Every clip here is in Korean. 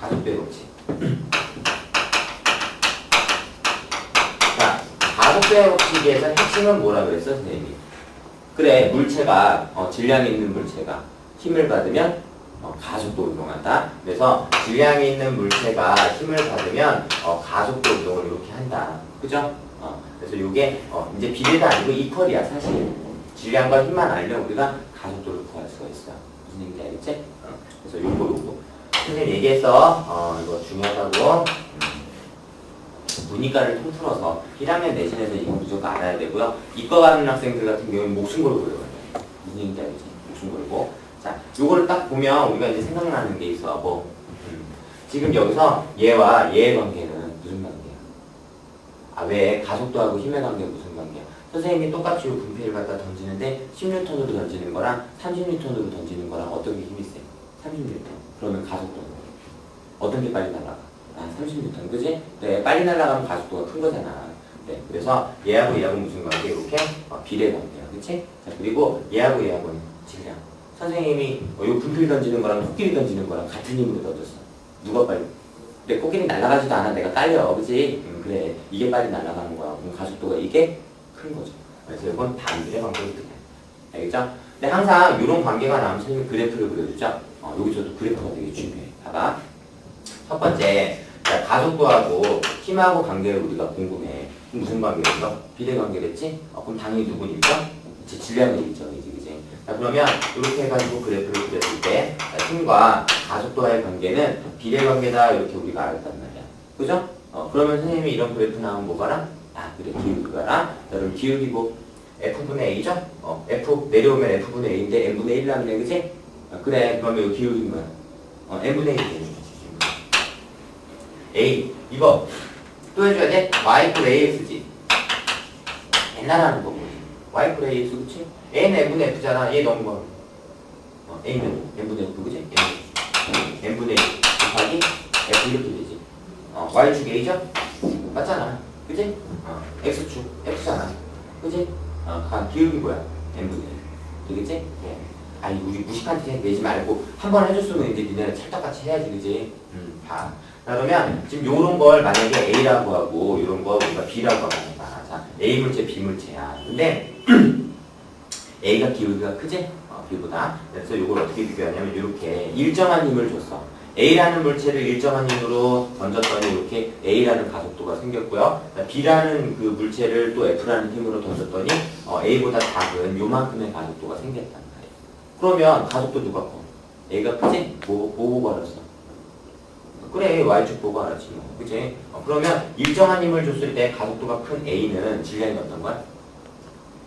법칙. 자, 가속도의 법칙에서 핵심은 뭐라고 그랬어, 선생님이? 그래, 물체가, 어, 질량이 있는 물체가 힘을 받으면 어, 가속도 운동한다. 그래서 질량이 있는 물체가 힘을 받으면 어, 가속도 운동을 이렇게 한다. 그죠? 어, 그래서 이게 어, 이제 비례도 아니고 이퀄이야, 사실. 질량과 힘만 알면 우리가 가속도를 구할 수가 있어. 무슨 얘기인지 알겠지? 어, 그래서 요거, 요거. 선생님 얘기해서, 어, 이거 중요하다고. 음, 문이과를 통틀어서 1학년 내신에서 이거 무조건 알아야 되고요. 이과 가는 학생들 같은 경우는 목숨 걸고 외워야 돼. 무슨 알겠지? 목숨 걸고. 자, 요거를 딱 보면 우리가 이제 생각나는 게 있어. 뭐, 음, 지금 여기서 얘와 얘의 관계는 무슨 관계야? 아, 왜 가속도하고 힘의 관계가 무슨 관계야? 선생님이 똑같이 요 분필을 갖다 던지는데 10N으로 던지는 거랑 30N으로 던지는 거랑 어떤 게 힘이 세? 30N. 그러면 가속도는 어떤 게 빨리 날아가? 아, 30N. 그지? 네, 빨리 날아가면 가속도가 큰 거잖아. 네, 그래서 얘하고 얘하고 무슨 관계? 이렇게 어, 비례 관계야. 그치? 자, 그리고 얘하고 얘하고는 질량. 선생님이 어, 요 분필 던지는 거랑 코끼리 던지는 거랑 같은 힘으로 던졌어. 누가 빨리? 근데 코끼리 날아가지도 않아. 내가 딸려. 그지? 음, 그래. 이게 빨리 날아가는 거야. 그럼 가속도가 이게 큰 거죠. 그래서 이건 반비례 관계거든요. 알겠죠? 근데 항상 이런 관계가 나오면 선생님이 그래프를 그려주죠. 어, 여기서도 그래프가 되게 중요해. 봐봐. 첫 번째, 자, 가속도하고 힘하고 관계를 우리가 궁금해. 무슨 관계겠어? 비례 관계겠지? 어, 그럼 당연히 누구니까? 제 질량의 일정이지, 그지? 자, 그러면 이렇게 해가지고 그래프를 그렸을 때 자, 힘과 가속도와의 관계는 비례 관계다 이렇게 우리가 알았단 말이야. 그죠? 어, 그러면 선생님이 이런 그래프 나오면 뭐 봐라? 아, 그래, 기울기 봐라. 자, 그럼 기울기고 F분의 A죠? 어, F 내려오면 F분의 A인데 N분의 1 나오네, 그지? 어, 그래, 그러면 이 기울기인 거야. 어, N분의 1이 되는 거지. A, 이거 또 해줘야 돼? Y 플 AX지. 옛날 하는 거고. Y 플 AX, 그치? A는 N분의 F잖아. 얘 넣은 거. 어, A는 N분의 F, 그지? N, N분의 1 곱하기 F 이렇게 되지. 어, Y축 A죠? 맞잖아. 그지? 어, X축 X잖아. 그지? 어, 가 기울기 뭐야? N분의 1. 되겠지? 예. 아니, 우리 무식한 티 내지 말고 한 번 해줬으면 이제 니네는 찰떡같이 해야지, 그지? 음, 봐. 자, 그러면 지금 요런 걸 만약에 A라고 하고 요런 거 우리가 B라고 합니다. 자, A 물체, B 물체야. 근데 A가 기울기가 크지? 어, B보다. 그래서 요걸 어떻게 비교하냐면 이렇게 일정한 힘을 줬어. A라는 물체를 일정한 힘으로 던졌더니 이렇게 A라는 가속도가 생겼고요. 자, B라는 그 물체를 또 F라는 힘으로 던졌더니 어, A보다 작은 요만큼의 가속도가 말이야. 그러면 가속도 누가 커? A가 크지? 뭐, 뭐 보고 알았어? 그래 y축 보고 알았지 뭐 그치? 어, 그러면 일정한 힘을 줬을 때 가속도가 큰 A는 질량이 어떤 거야?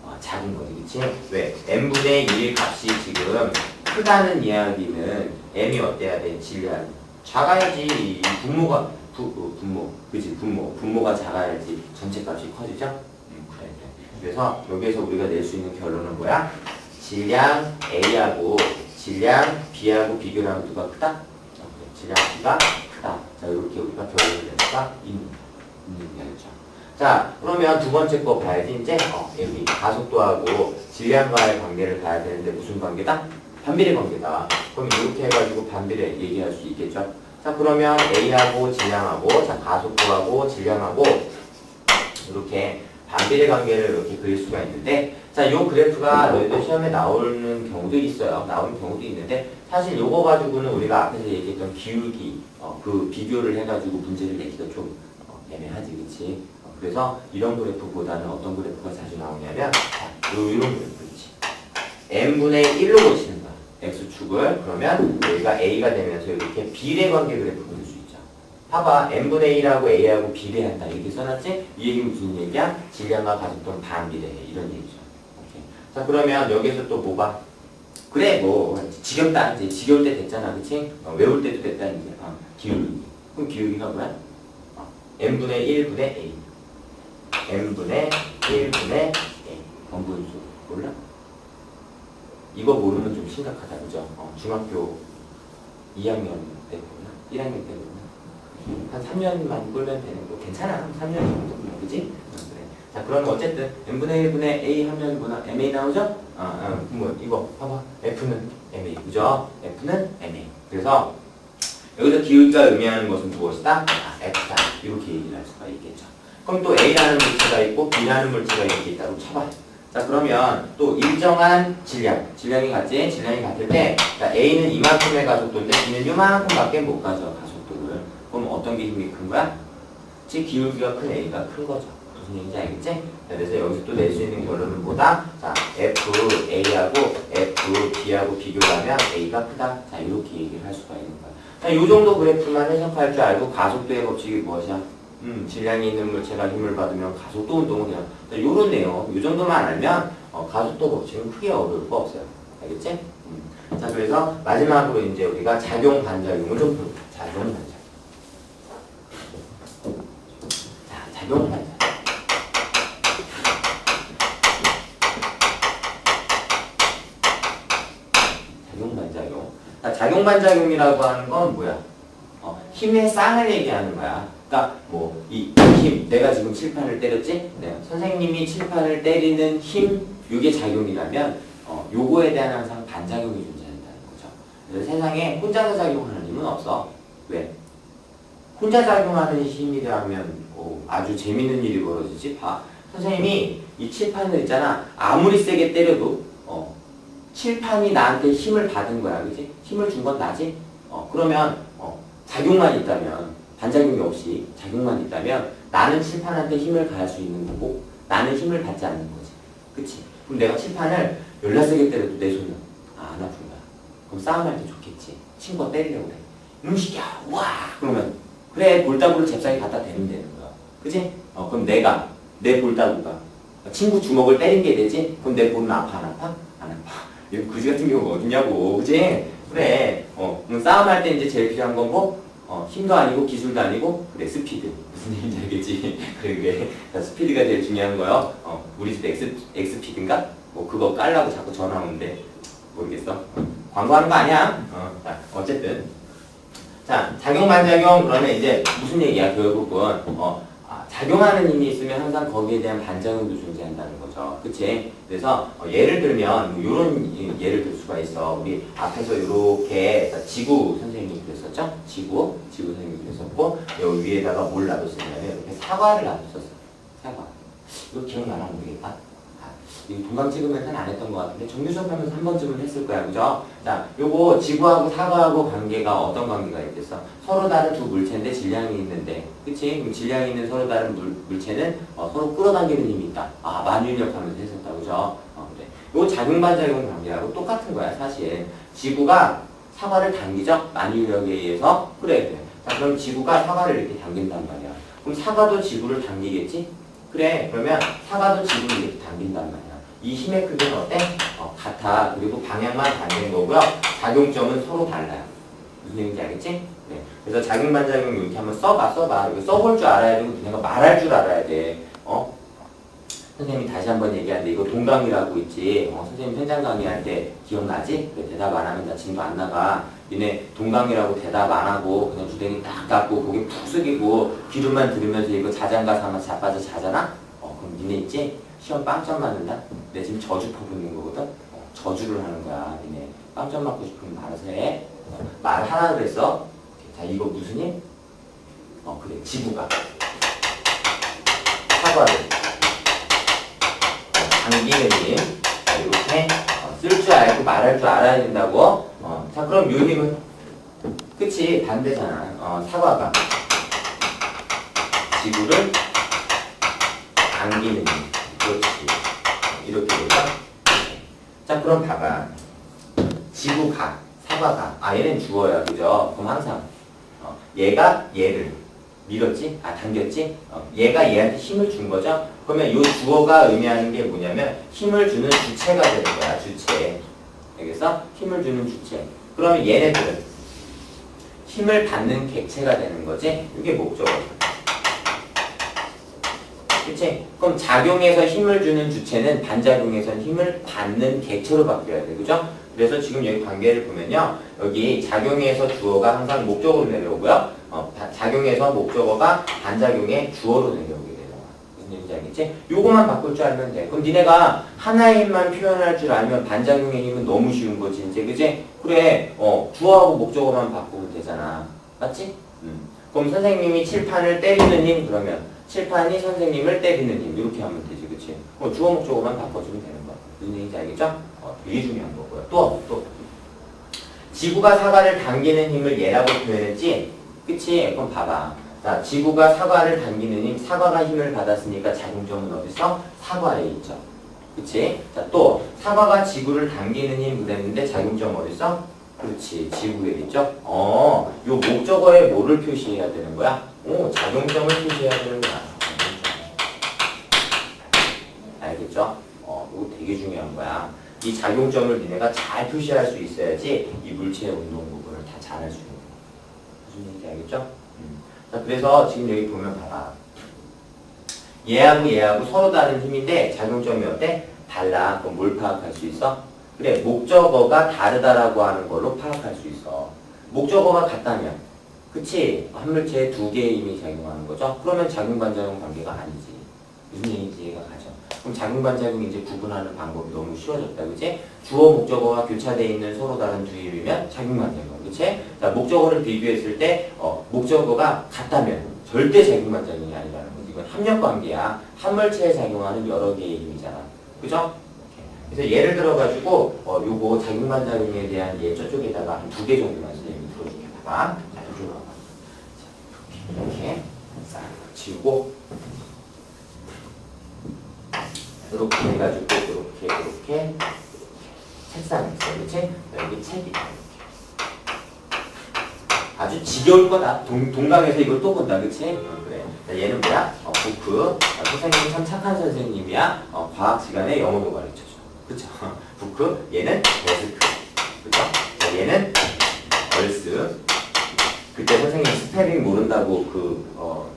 어, 작은 거지 그치? 왜? n분의 1 값이 지금 크다는 이야기는 m이 어때야 돼? 질량 작아야지 이 분모가 부, 어, 분모 그치? 분모 분모가 작아야지 전체 값이 커지죠? 음, 그래 그래 그래서 여기에서 우리가 낼 수 있는 결론은 뭐야? 질량 A하고 질량 B하고 비교를 하면 누가 크다? 질량 B가 크다. 자, 이렇게 우리가 결론을 낼 수가 있는, 있는 이야기죠. 자, 그러면 두 번째 거 봐야지. 이제, 어, 여기 가속도하고 질량과의 관계를 봐야 되는데 무슨 관계다? 반비례 관계다. 그럼 이렇게 해가지고 반비례 얘기할 수 있겠죠. 자, 그러면 A하고 질량하고, 자, 가속도하고 질량하고, 이렇게 반비례 관계를 이렇게 그릴 수가 있는데, 자, 요 그래프가 너희들 시험에 나오는 경우도 있어요. 나오는 경우도 있는데, 사실 요거 가지고는 우리가 앞에서 얘기했던 기울기, 어, 그 비교를 해가지고 문제를 내기가 좀 어, 애매하지, 그치? 어, 그래서 이런 그래프보다는 어떤 그래프가 자주 나오냐면, 자, 요, 이런 그래프 있지. n분의 1로 고치는 거야. x축을. 그러면 여기가 a가 되면서 이렇게 비례 관계 그래프 그릴 수 있죠. 봐봐, n분의 1하고 a하고 비례한다. 이렇게 써놨지? 이 얘기 무슨 얘기야? 질량과 가속도는 반비례해. 이런 얘기죠. 오케이. 자, 그러면 여기서 또 뭐 봐? 그래 뭐 지겹다 이제 지겨울 때 됐잖아 그치? 어, 외울 때도 됐다 이제 어, 기울기 그럼 기울기가 뭐야? 어, n분의 1분의 a n분의 1분의 a 번분수 몰라? 이거 모르면 좀 심각하다 그죠? 어, 중학교 2학년 때 보나? 1학년 때 보나? 한 3년만 꿀면 되는 거 괜찮아 3년 정도 그지? 어, 그래. 자 그러면 어쨌든 n분의 1분의 a 하면 뭐나 ma 나오죠? 아, 아, 뭐 이거 봐봐 f는 ma 그죠? f는 ma 그래서 여기서 기울기가 의미하는 것은 무엇이다? 아, F다. 이렇게 얘기를 할 수가 있겠죠. 그럼 또 A라는 물체가 있고 B라는 물체가 이렇게 있다고 쳐봐요. 자 그러면 또 일정한 질량, 질량이 같지? 질량이 같을 때 자, A는 이만큼의 가속도인데 B는 이만큼밖에 못 가져 가속도를. 그럼 어떤 게 힘이 큰 거야? 즉 기울기가 큰 A가 큰 거죠. 무슨 얘기인지 알겠지? 자, 그래서 여기서 또 낼 수 있는 결론은 뭐다? 자, F, A하고 F, B하고 비교를 하면 A가 크다. 자, 이렇게 얘기를 할 수가 있는 거야. 자, 이 정도 그래프만 해석할 줄 알고 가속도의 법칙이 무엇이야? 음, 질량이 있는 물체가 힘을 받으면 가속도 운동을 해요. 자, 요런 내용, 이 정도만 알면 어, 가속도 법칙은 크게 어려울 거 없어요. 알겠지? 음. 자, 그래서 마지막으로 이제 우리가 작용 반작용을 좀 볼게요. 작용 반작용. 자, 작용 반작용. 작용 반작용이라고 하는 건 뭐야? 어, 힘의 쌍을 얘기하는 거야. 그러니까 뭐 이 힘, 내가 지금 칠판을 때렸지? 네. 선생님이 칠판을 때리는 힘, 이게 작용이라면 어, 요거에 대한 항상 반작용이 존재한다는 거죠. 세상에 혼자서 작용하는 힘은 없어. 왜? 혼자 작용하는 힘이라면 어, 아주 재밌는 일이 벌어지지. 봐. 선생님이 이 칠판을 있잖아. 아무리 세게 때려도 어, 칠판이 나한테 힘을 받은 거야. 그지? 힘을 준 건 나지? 어, 그러면 어, 작용만 있다면 반작용이 없이 작용만 있다면 나는 칠판한테 힘을 가할 수 있는 거고 나는 힘을 받지 않는 거지. 그치? 그럼 내가 칠판을 열나 세게 때려도 내 손은 아, 안 아픈 거야. 그럼 싸움할 때 좋겠지. 친구가 때리려고 그래. 음식이야. 와! 그러면 그래 볼따구를 잽싸게 갖다 대면 되는 거야. 그치? 어, 그럼 내가 내 볼따구가 친구 주먹을 때린 게 되지? 그럼 내 볼은 아파 안 아파? 안 아파. 이 그지 같은 경우가 어딨냐고. 그지? 그래. 어, 그럼 싸움할 때 이제 제일 필요한 건 뭐? 어, 힘도 아니고 기술도 아니고 그래 스피드 무슨 얘기인지 알겠지? 그게 자, 스피드가 제일 중요한 거요. 어, 우리 집 엑스 엑스피드인가? 뭐 그거 깔라고 자꾸 전화 오는데 모르겠어. 어, 광고하는 거 아니야? 어, 자, 어쨌든 자 작용 반작용 그러면 이제 무슨 얘기야 결국은 어, 아, 작용하는 힘이 있으면 항상 거기에 대한 반작용도 존재한다는 거죠. 그치? 그래서 어, 예를 들면 뭐 이런 예를 들 수가 있어. 우리 앞에서 이렇게 지구 선생님이 그랬었죠? 지구, 지구 선생님이 그랬었고 여기 위에다가 뭘 놔뒀었냐면 이렇게 사과를 놔뒀었어. 사과. 이거 기억나나 모르겠다. 아, 이 동강 찍으면서는 안 했던 것 같은데 정규 수업하면서 한 번쯤은 했을 거야, 그죠? 자, 요거 지구하고 사과하고 관계가 어떤 관계가 있겠어? 서로 다른 두 물체인데 질량이 있는데, 그치? 그럼 질량이 있는 서로 다른 물, 물체는 어, 서로 끌어당기는 힘이 있다. 아, 만유인력 하면서 했었다, 그죠? 어, 그래. 요 작용반작용 관계하고 똑같은 거야, 사실. 지구가 사과를 당기죠? 만유력에 의해서? 그래, 그래. 자, 그럼 지구가 사과를 이렇게 당긴단 말이야. 그럼 사과도 지구를 당기겠지? 그래, 그러면 사과도 지구를 이렇게 당긴단 말이야. 이 힘의 크기는 어때? 어, 같아. 그리고 방향만 반대인 거고요. 작용점은 서로 달라요. 얘기인지 알겠지? 네. 그래서 작용 반작용 이렇게 한번 써봐, 써봐. 이거 써볼 줄 알아야 되고, 내가 말할 줄 알아야 돼. 어? 선생님이 다시 한번 얘기하는데, 이거 동강이라고 있지. 어, 선생님 현장 강의할 때 기억나지? 그래, 대답 안 하면 나 진도 안 나가. 니네 동강이라고 대답 안 하고, 그냥 주댕이 딱 닫고, 고개 푹 숙이고, 귀로만 들으면서 이거 자장가 삼아 자빠져 자잖아? 어, 그럼 니네 있지? 시험 빵점 맞는다? 내 지금 저주 퍼붓는 거거든? 어, 저주를 하는 거야, 니네. 빵점 맞고 싶으면 해. 어, 말하라 그랬어? 자, 이거 무슨 힘? 어, 그래, 지구가. 사과를. 어, 당기는 힘. 자, 이렇게 어, 쓸줄 알고 말할 줄 알아야 된다고. 어, 자, 그럼 요 힘은? 그치, 반대잖아. 어, 사과가. 지구를 당기는 힘. 그렇지. 이렇게 되죠? 자, 그럼 봐봐. 지구가, 사과가. 아, 얘는 주어야, 그죠? 그럼 항상, 어, 얘가 얘를 밀었지? 아, 당겼지? 어, 얘가 얘한테 힘을 준 거죠? 그러면 이 주어가 의미하는 게 뭐냐면, 힘을 주는 주체가 되는 거야, 주체. 알겠어? 힘을 주는 주체. 그러면 얘네들은 힘을 받는 객체가 되는 거지? 이게 목적어야. 그치? 그럼 작용해서 힘을 주는 주체는 반작용에서 힘을 받는 객체로 바뀌어야 돼. 그죠? 그래서 지금 여기 관계를 보면요. 여기 작용에서 주어가 항상 목적어로 내려오고요. 어, 바- 작용에서 목적어가 반작용의 주어로 내려오게 되는 거야. 무슨 얘기인지 알겠지? 요거만 바꿀 줄 알면 돼. 그럼 니네가 하나의 힘만 표현할 줄 알면 반작용의 힘은 너무 쉬운 거지. 이제 그지? 그래. 어, 주어하고 목적어만 바꾸면 되잖아. 맞지? 음. 그럼 선생님이 칠판을 때리는 힘 그러면 칠판이 선생님을 때리는 힘 이렇게 하면 되지 그치? 그럼 주어 목적어만 바꿔주면 되는 거야 무슨 얘기인지 알겠죠? 어, 되게 중요한 거고요 또 또. 지구가 사과를 당기는 힘을 얘라고 표현했지? 그치? 그럼 봐봐 자, 지구가 사과를 당기는 힘 사과가 힘을 받았으니까 작용점은 어디서? 사과에 있죠 그치? 자, 또 사과가 지구를 당기는 힘 그랬는데 작용점 어디서? 그렇지 지구에 있죠? 어, 요 목적어에 뭐를 표시해야 되는 거야? 오, 작용점을 표시해야 되는 거야. 알겠죠? 어, 이거 되게 중요한 거야. 이 작용점을 니네가 잘 표시할 수 있어야지 이 물체의 운동 부분을 다 잘 할 수 있는 거야. 무슨 얘기인지 알겠죠? 음. 자, 그래서 지금 여기 보면 봐봐. 얘하고 얘하고 서로 다른 힘인데 작용점이 어때? 달라. 그럼 뭘 파악할 수 있어? 그래, 목적어가 다르다라고 하는 걸로 파악할 수 있어. 목적어가 같다면, 그치? 한 물체에 두 개의 힘이 작용하는 거죠? 그러면 작용반작용 관계가 아니지. 무슨 얘기인지 이해가 가죠? 그럼 작용반작용 이제 구분하는 방법이 너무 쉬워졌다, 그치? 주어 목적어가 교차되어 있는 서로 다른 두 힘이면 작용반작용, 그치? 자, 목적어를 비교했을 때, 어, 목적어가 같다면 절대 작용반작용이 아니라는 거지. 이건 합력관계야. 한 물체에 작용하는 여러 개의 힘이잖아. 그죠? 그래서 예를 들어가지고 어, 요거 작용반작용에 대한 예 저쪽에다가 한 두 개 정도만 선생님이 자, 이렇게 싹 지우고 이렇게 해가지고 이렇게 이렇게 책상에 있어 그렇지? 여기 책이 있다, 이렇게 아주 지겨울 거다 동, 동강에서 이걸 또 본다 그치? 어, 그래 자, 얘는 뭐야? 어, 부크 어, 선생님 참 착한 선생님이야 어, 과학 시간에 영어도 가르쳐줘 그쵸? 부크 얘는 데스크 그쵸? 자, 얘는 얼스 그때 선생님 스펠링 모른다고 그 어,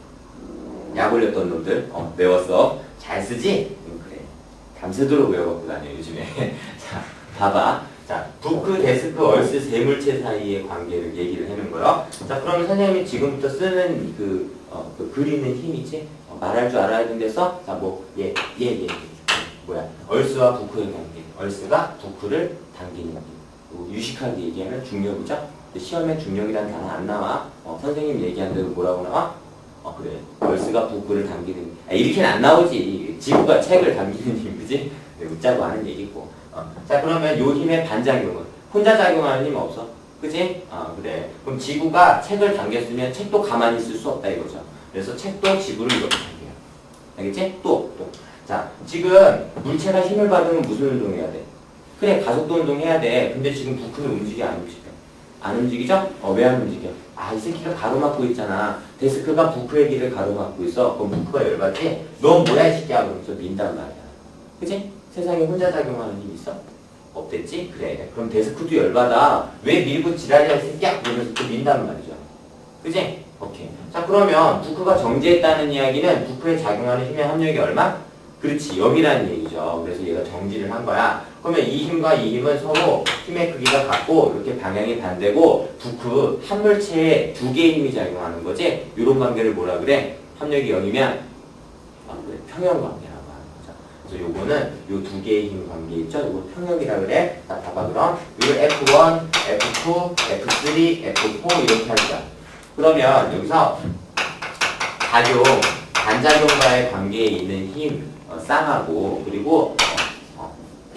약 올렸던 놈들 어, 외웠어 잘 쓰지? 응, 그래. 밤새도록 외워갖고 다녀 요즘에. 자 봐봐. 자 부크 데스크 얼스 세 물체 사이의 관계를 얘기를 해는 거요. 자 그러면 선생님이 지금부터 쓰는 그, 어, 그 그리는 힘이지? 어, 말할 줄 알아야 된대서? 자뭐얘얘얘 얘, 얘. 뭐야? 얼스와 부크의 관계. 얼스가 부크를 당기는 힘 그리고 유식하게 얘기하면 중력이죠 시험에 중력이라는 단어 안 나와 어, 선생님 얘기한 대로 뭐라고 나와? 어 그래 얼스가 부크를 당기는 아, 이렇게는 안 나오지 지구가 책을 당기는 힘 그지? 네, 웃자고 하는 얘기고 어. 자 그러면 요 힘의 반작용은 혼자 작용하는 힘 없어 그지? 아 그래 그럼 지구가 책을 당겼으면 책도 가만히 있을 수 없다 이거죠 그래서 책도 지구를 이렇게 당겨요 알겠지? 또 또. 자 지금 물체가 힘을 받으면 무슨 운동해야 돼? 그래 가속도 운동해야 돼 근데 지금 부크는 움직여 안 움직여? 안 움직이죠? 어, 왜 안 움직여? 아, 이 새끼가 가로막고 있잖아. 데스크가 부크의 길을 가로막고 있어. 그럼 부크가 열받지? 넌 뭐야, 이 새끼야? 그러면서 민단 말이야. 그지? 세상에 혼자 작용하는 힘 있어? 없댔지? 그래. 그럼 데스크도 열받아. 왜 밀고 지랄이야, 이 새끼야? 그러면서 또 민단 말이죠. 그지? 오케이. 자, 그러면 부크가 정지했다는 이야기는 부크에 작용하는 힘의 합력이 얼마? 그렇지, 0이라는 얘기죠. 그래서 얘가 정지를 한 거야. 그러면 이 힘과 이 힘은 서로 힘의 크기가 같고 이렇게 방향이 반대고 부크 한 물체에 두 개의 힘이 작용하는 거지. 이런 관계를 뭐라 그래? 합력이 0이면 아, 그래. 평형 관계라고 하는 거죠. 그래서 요거는 요 두 개의 힘 관계 있죠? 요거 평형이라 그래. 자, 봐봐 그럼 이걸 F1, F2, F3, F4 이렇게 하자. 그러면 여기서 작용, 반작용과의 관계에 있는 힘 어, 쌍하고 그리고 어,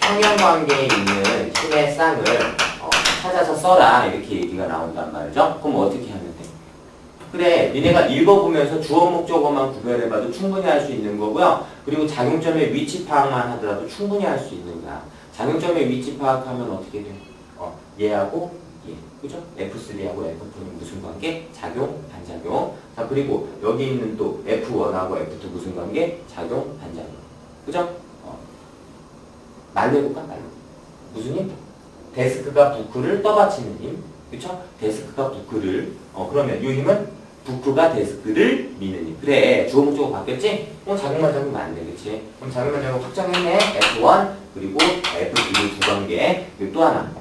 어, 평형 관계에 있는 힘의 쌍을 어, 찾아서 써라 이렇게 얘기가 나온단 말이죠. 그럼 어떻게 하면 돼? 그래, 니네가 읽어보면서 주어 목적어만 구별해봐도 충분히 할 수 있는 거고요. 그리고 작용점의 위치 파악만 하더라도 충분히 할 수 있는 거야. 작용점의 위치 파악하면 어떻게 돼? 어, 얘하고 얘, 그죠? F3하고 F2는 무슨 관계? 작용, 반작용. 자, 그리고 여기 있는 또 F1하고 F2 무슨 관계? 작용, 반작용. 그죠? 어. 말로 해볼까? 말로. 무슨 힘? 데스크가 부크를 떠받치는 힘. 그쵸? 데스크가 부크를. 어, 그러면 이 힘은 부크가 데스크를 미는 힘. 그래. 주어 목적어 바뀌었지? 어, 작용만 작용만 안 돼. 그치? 그럼 작용만 작용 확정했네. F1, 그리고 F2두 관계. 그리고 또 하나.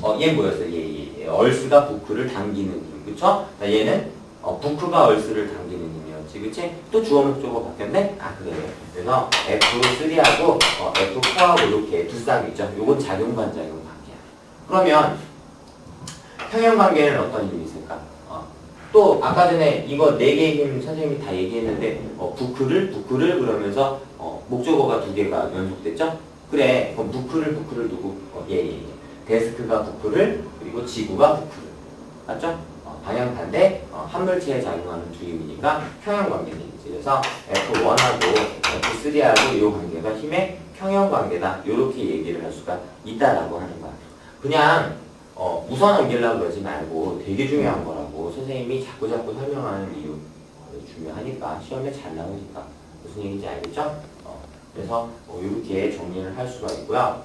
어, 얘 뭐였어? 얘, 얘, 얘. 얼스가 부크를 당기는 힘. 그쵸? 자, 얘는 어, 부크가 얼스를 당기는 힘 이었지. 그치? 또 주어 목적어 바뀌었네? 아, 그래. 그래서 F3하고 어, F4하고 이렇게 두 쌍이 있죠. 요건 작용 반작용 관계야. 그러면 평형 관계는 어떤 힘이 있을까? 어, 또 아까 전에 이거 네 개의 힘 선생님이 다 얘기했는데 어, 부크를 부크를 그러면서 어, 목적어가 두 개가 연속됐죠? 그래 그럼 부크를 부크를 누구? 어, 예, 예, 예. 데스크가 부크를 그리고 지구가 부크를 맞죠? 어, 방향 반대 어, 한 물체에 작용하는 두 힘이니까 평형 관계는 있지. 그래서 F1하고 F3하고 이 관계가 힘의 평형 관계다 이렇게 얘기를 할 수가 있다라고 하는 거야. 그냥 어, 우선 넘기려고 그러지 말고 되게 중요한 거라고 선생님이 자꾸 자꾸 설명하는 이유 어, 중요하니까 시험에 잘 나오니까 무슨 얘기인지 알겠죠? 어, 그래서 어, 이렇게 정리를 할 수가 있고요.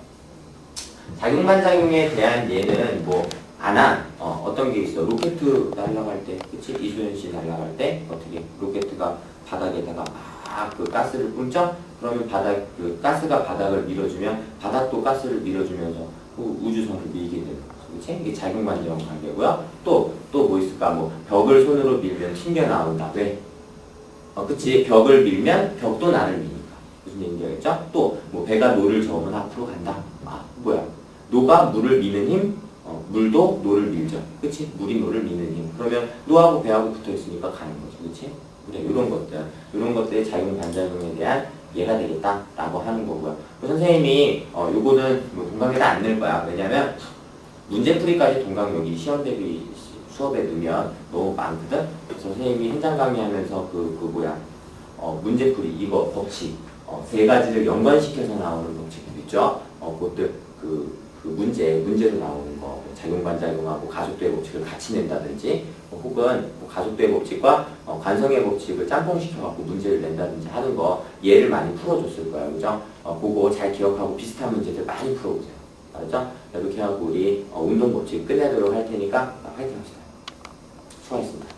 작용반작용에 대한 예는 뭐 안 한 어, 어떤 게 있어 로켓 날아갈 때 그치? 이소연 씨 날아갈 때 어떻게 로켓가 바닥에다가 막 그 가스를 뿜죠? 그러면 바닥 그 가스가 바닥을 밀어주면 바닥도 가스를 밀어주면서 그 우주선을 밀게 되는 거죠. 그치? 이게 작용반작용 관계고요. 또 또 뭐 있을까? 뭐 벽을 손으로 밀면 튕겨 나온다. 왜? 어, 그치? 벽을 밀면 벽도 나를 미니까. 무슨 얘기인지 알겠죠? 또 뭐 배가 노를 저으면 앞으로 간다. 아 뭐야? 노가 물을 미는 힘, 어, 물도 노를 밀죠. 그치? 물이 노를 미는 힘. 그러면 노하고 배하고 붙어 있으니까 가는 거죠. 그치? 그래, 이런 것들. 이런 것들이 작용 반작용에 대한 예가 되겠다라고 하는 거고요. 그 선생님이, 어, 요거는 뭐 동강에다 안 넣을 거야. 왜냐면, 문제풀이까지 동강 여기 시험 대비 시- 수업에 넣으면 너무 많거든? 그래서 선생님이 현장 강의하면서 그, 그 뭐야, 어, 문제풀이, 이거 법칙, 어, 세 가지를 연관시켜서 나오는 법칙들 있죠? 어, 그것들, 그, 그 문제, 문제로 나오는 작용반작용하고 가족도의 법칙을 같이 낸다든지, 뭐 혹은 뭐 가족도의 법칙과 어, 관성의 법칙을 짬뽕시켜갖고 문제를 낸다든지 하는 거 예를 많이 풀어줬을 거예요, 그죠? 어, 그거 잘 기억하고 비슷한 문제들 많이 풀어보세요. 알았죠? 이렇게 하고 우리 어, 운동 법칙 끝내도록 할 테니까 어, 화이팅 합시다. 수고하셨습니다.